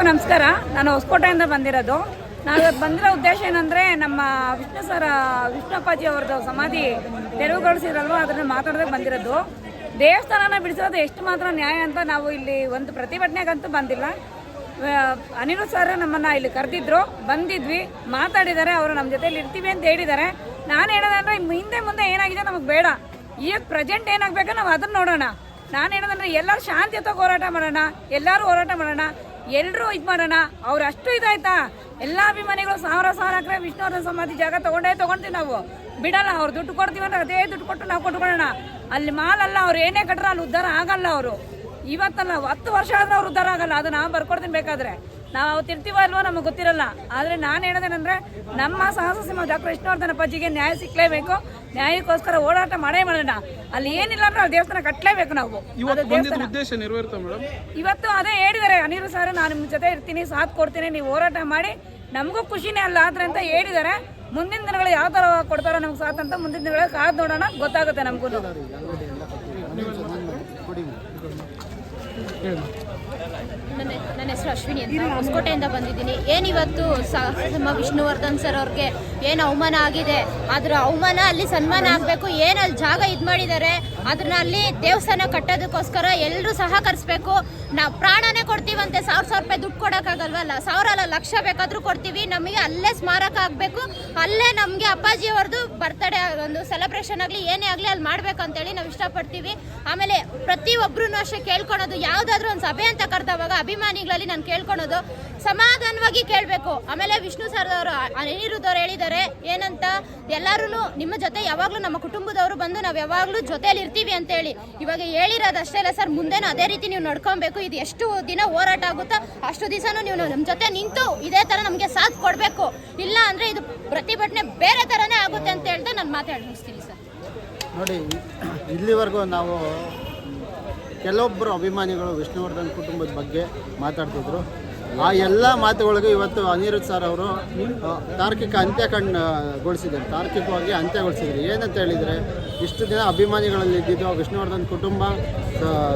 ಎಲ್ರಿಗೂ ನಮಸ್ಕಾರ. ನಾನು ಹೊಸಕೋಟೆಯಿಂದ ಬಂದಿರೋದು. ನಾವು ಬಂದಿರೋ ಉದ್ದೇಶ ಏನಂದರೆ, ನಮ್ಮ ವಿಷ್ಣು ಸರ ವಿಷ್ಣುಪ್ಪಾಜಿ ಅವ್ರದ್ದು ಸಮಾಧಿ ತೆರವುಗೊಳಿಸಿರಲ್ವ ಅದನ್ನು ಮಾತಾಡೋದಕ್ಕೆ ಬಂದಿರೋದು. ದೇವಸ್ಥಾನನ ಬಿಡಿಸೋದು ಎಷ್ಟು ಮಾತ್ರ ನ್ಯಾಯ ಅಂತ ನಾವು ಇಲ್ಲಿ ಒಂದು ಪ್ರತಿಭಟನೆಗಂತೂ ಬಂದಿಲ್ಲ. ಅನಿರು ಸರ್ ನಮ್ಮನ್ನ ಇಲ್ಲಿ ಕರೆದಿದ್ರು. ಬಂದಿದ್ವಿ, ಮಾತಾಡಿದ್ದಾರೆ, ಅವರು ನಮ್ಮ ಜೊತೆಲಿ ಇರ್ತೀವಿ ಅಂತ ಹೇಳಿದ್ದಾರೆ. ನಾನು ಹೇಳೋದಂದ್ರೆ, ಹಿಂದೆ ಮುಂದೆ ಏನಾಗಿದೆ ನಮಗೆ ಬೇಡ. ಈಗ ಪ್ರೆಸೆಂಟ್ ಏನಾಗಬೇಕು ನಾವು ಅದನ್ನ ನೋಡೋಣ. ನಾನು ಹೇಳೋದಂದ್ರೆ, ಎಲ್ಲರೂ ಶಾಂತಿಯುತ ಹೋರಾಟ ಮಾಡೋಣ. ಎಲ್ಲರೂ ಹೋರಾಟ ಮಾಡೋಣ. ಎಲ್ಲರೂ ಇದು ಮಾಡೋಣ. ಅವ್ರು ಅಷ್ಟು ಇದಾಯ್ತಾ? ಎಲ್ಲ ಅಭಿಮಾನಿಗಳು ಸಾವಿರ ಸಾವಿರ ಎಕರೆ ವಿಷ್ಣುವರ್ಧನ ಸಮಾಧಿ ಜಾಗ ತಗೊಂಡೇ ತಗೊಂತೀವಿ ನಾವು. ಬಿಡಲ್ಲ, ಅವ್ರು ದುಡ್ಡು ಕೊಡ್ತೀವಿ ಅಂದ್ರೆ ಅದೇ ದುಡ್ಡು ಕೊಟ್ಟು ನಾವು ಕೊಟ್ಕೊಳ್ಳೋಣ ಅಲ್ಲಿ ಮಾಲಲ್ಲ, ಅವ್ರು ಏನೇ ಕಟ್ರ ಅಲ್ಲಿ ಉದ್ಧಾರ ಆಗಲ್ಲ ಅವರು. ಇವತ್ತಲ್ಲ ಹತ್ತು ವರ್ಷ ಆದ್ರೂ ಅವ್ರು ಉದ್ಧಾರ ಆಗಲ್ಲ. ಅದು ನಾವು ಬರ್ಕೊಡ್ತೀನಿ ಬೇಕಾದ್ರೆ. ನಾವು ಅವತ್ತು ಇರ್ತೀವೋ ಅಲ್ವೋ ನಮಗೆ ಗೊತ್ತಿರಲ್ಲ. ಆದರೆ ನಾನು ಹೇಳೋದೇನೆಂದರೆ ನಮ್ಮ ಸಾಹಸ ಸಿಂಹ ಡಾಕ್ಟರ್ ವಿಷ್ಣುವರ್ಧನ ಅಪ್ಪಾಜಿಗೆ ನ್ಯಾಯ ಸಿಕ್ಕಲೇಬೇಕು ನ್ಯಾಯಕ್ಕೋಸ್ಕರ ಓಡಾಟ ಮಾಡೇ ಮಾಡೋಣ. ಅಲ್ಲಿ ಏನಿಲ್ಲ ಅಂದ್ರೆ ಅವ್ರು ದೇವಸ್ಥಾನ ಕಟ್ಟಲೇಬೇಕು ನಾವು. ಇವತ್ತು ಅದೇ ಹೇಳಿದ್ದಾರೆ ಅನಿರು ಸರ್ ನಾನು ನಿಮ್ಮ ಜೊತೆ ಇರ್ತೀನಿ ಸಾಥ್ ಕೊಡ್ತೀನಿ ನೀವು ಹೋರಾಟ ಮಾಡಿ. ನಮಗೂ ಖುಷಿನೇ ಅಲ್ಲ ಆದ್ರೆ ಅಂತ ಹೇಳಿದ್ದಾರೆ. ಮುಂದಿನ ದಿನಗಳು ಯಾವ ಥರ ಕೊಡ್ತಾರೋ ನಮ್ಗೆ ಸಾಥ್ ಅಂತ ಮುಂದಿನ ದಿನಗಳ ಕಾದು ನೋಡೋಣ ಗೊತ್ತಾಗುತ್ತೆ ನಮಗೂ ನನ್ನ ನನ್ನ ಹೆಸರು ಅಶ್ವಿನಿ ಅಂತ. ಹೊಸಕೋಟೆಯಿಂದ ಬಂದಿದ್ದೀನಿ. ಏನಿವತ್ತು ನಮ್ಮ ವಿಷ್ಣುವರ್ಧನ್ ಸರ್ ಅವ್ರಿಗೆ ಏನು ಅವಮಾನ ಆಗಿದೆ? ಅದರ ಅವಮಾನ, ಅಲ್ಲಿ ಸನ್ಮಾನ ಆಗಬೇಕು, ಏನು ಅಲ್ಲಿ ಜಾಗ ಇದು ಮಾಡಿದ್ದಾರೆ ಅದನ್ನ ಅಲ್ಲಿ ದೇವಸ್ಥಾನ ಕಟ್ಟೋದಕ್ಕೋಸ್ಕರ ಎಲ್ಲರೂ ಸಹಕರಿಸ್ಬೇಕು ನಾವು ಪ್ರಾಣನೇ ಕೊಡ್ತೀವಂತೆ, ಸಾವಿರ ಸಾವಿರ ರೂಪಾಯಿ ದುಡ್ಡು ಕೊಡೋಕ್ಕಾಗಲ್ವಲ್ಲ? ಸಾವಿರ ಅಲ್ಲ ಲಕ್ಷ ಬೇಕಾದರೂ ಕೊಡ್ತೀವಿ, ನಮಗೆ ಅಲ್ಲೇ ಸ್ಮಾರಕ ಆಗಬೇಕು, ಅಲ್ಲೇ ನಮಗೆ ಅಪ್ಪಾಜಿ ಅವ್ರದ್ದು ಬರ್ತಡೇ ಒಂದು ಸೆಲೆಬ್ರೇಷನ್ ಆಗಲಿ, ಏನೇ ಆಗಲಿ ಅಲ್ಲಿ ಮಾಡಬೇಕು ಅಂತೇಳಿ ನಾವು ಇಷ್ಟಪಡ್ತೀವಿ. ಆಮೇಲೆ ಪ್ರತಿಯೊಬ್ಬರೂ ಅಷ್ಟೇ ಕೇಳ್ಕೊಳೋದು, ಯಾವುದಾದ್ರೂ ಒಂದು ಸಭೆ ಅಂತ ಕರೆದವಾಗ ಅಭಿಮಾನಿಗಳಲ್ಲಿ ನಾನು ಕೇಳ್ಕೊಳೋದು, ಸಮಾಧಾನವಾಗಿ ಕೇಳಬೇಕು. ಆಮೇಲೆ ವಿಷ್ಣು ಸರ್ದವರು ಅನಿರುದ್ಧವ್ರು ಹೇಳಿದ್ದಾರೆ, ಏನಂತ ಎಲ್ಲರೂ ನಿಮ್ಮ ಜೊತೆ ಯಾವಾಗಲೂ ನಮ್ಮ ಕುಟುಂಬದವರು ಬಂದು ನಾವು ಯಾವಾಗಲೂ ಜೊತೆಲಿ ಇರ್ತೀವಿ ಅಂತೇಳಿ. ಇವಾಗ ಹೇಳಿರೋದು ಅಷ್ಟೇ ಅಲ್ಲ ಸರ್, ಮುಂದೆನೂ ಅದೇ ರೀತಿ ನೀವು ನಡ್ಕೊಬೇಕು. ಇದು ಎಷ್ಟು ದಿನ ಹೋರಾಟ ಆಗುತ್ತೋ ಅಷ್ಟು ದಿವಸನೂ ನೀವು ನಮ್ಮ ಜೊತೆ ನಿಂತು ಇದೇ ಥರ ನಮಗೆ ಸಾಥ್ ಕೊಡಬೇಕು. ಇಲ್ಲ ಅಂದರೆ ಇದು ಪ್ರತಿಭಟನೆ ಬೇರೆ ಥರನೇ ಆಗುತ್ತೆ ಅಂತ ಹೇಳ್ತಾ ನಾನು ಮಾತಾಡಿ ಮುಗಿಸ್ತೀನಿ ಸರ್. ನೋಡಿ, ಇಲ್ಲಿವರೆಗೂ ನಾವು ಕೆಲವೊಬ್ಬರು ಅಭಿಮಾನಿಗಳು ವಿಷ್ಣುವರ್ಧನ್ ಕುಟುಂಬದ ಬಗ್ಗೆ ಮಾತಾಡ್ತಿದ್ರು. ಆ ಎಲ್ಲ ಮಾತುಗಳಿಗೂ ಇವತ್ತು ಅನಿರುದ್ಧ್ ಸರ್ ಅವರು ತಾರ್ಕಿಕ ಅಂತ್ಯ ಕಣ್ಣುಗೊಳಿಸಿದ್ದಾರೆ ತಾರ್ಕಿಕವಾಗಿ ಅಂತ್ಯಗೊಳಿಸಿದ್ರು ಏನಂತ ಹೇಳಿದರೆ ಇಷ್ಟು ದಿನ ಅಭಿಮಾನಿಗಳಲ್ಲಿ ಇದ್ದಿದ್ದು ವಿಷ್ಣುವರ್ಧನ್ ಕುಟುಂಬ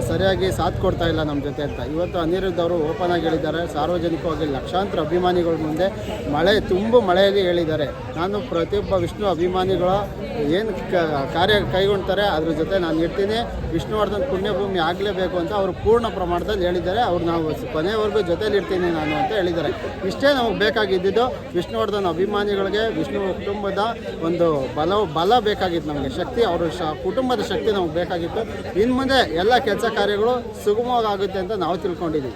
ಸರಿಯಾಗಿ ಸಾಥ್ ಕೊಡ್ತಾ ಇಲ್ಲ ನಮ್ಮ ಜೊತೆ ಅಂತ. ಇವತ್ತು ಅನಿರುದ್ಧ ಅವರು ಓಪನ್ ಆಗಿ ಹೇಳಿದ್ದಾರೆ, ಸಾರ್ವಜನಿಕವಾಗಿ ಲಕ್ಷಾಂತರ ಅಭಿಮಾನಿಗಳ ಮುಂದೆ ಮಳೆ, ತುಂಬ ಮಳೆಯಲ್ಲಿ ಹೇಳಿದ್ದಾರೆ. ನಾನು ಪ್ರತಿಯೊಬ್ಬ ವಿಷ್ಣು ಅಭಿಮಾನಿಗಳ ಏನು ಕಾರ್ಯ ಕೈಗೊಳ್ತಾರೆ ಅದ್ರ ಜೊತೆ ನಾನು ಇರ್ತೀನಿ. ವಿಷ್ಣುವರ್ಧನ್ ಪುಣ್ಯಭೂಮಿ ಆಗಲೇಬೇಕು ಅಂತ ಅವರು ಪೂರ್ಣ ಪ್ರಮಾಣದಲ್ಲಿ ಹೇಳಿದ್ದಾರೆ. ಅವ್ರು ನಾವು ಕೊನೆವರೆಗೂ ಜೊತೆಲಿ ಇರ್ತೀನಿ ನಾನು ಅಂತ ಹೇಳಿದ್ದಾರೆ. ಇಷ್ಟೇ ನಮಗೆ ಬೇಕಾಗಿದ್ದು ವಿಷ್ಣುವರ್ಧನ್ ಅಭಿಮಾನಿಗಳಿಗೆ, ವಿಷ್ಣು ಕುಟುಂಬದ ಒಂದು ಬಲ ಬಲ ಬೇಕಾಗಿತ್ತು ನಮಗೆ, ಶಕ್ತಿ ಅವರ ಕುಟುಂಬದ ಶಕ್ತಿ ನಮಗೆ ಬೇಕಾಗಿತ್ತು. ಇನ್ನು ಮುಂದೆ ಎಲ್ಲ ಕೆಲಸ ಕಾರ್ಯಗಳು ಸುಗಮವಾಗುತ್ತೆ ಅಂತ ನಾವು ತಿಳ್ಕೊಂಡಿದ್ದೀವಿ.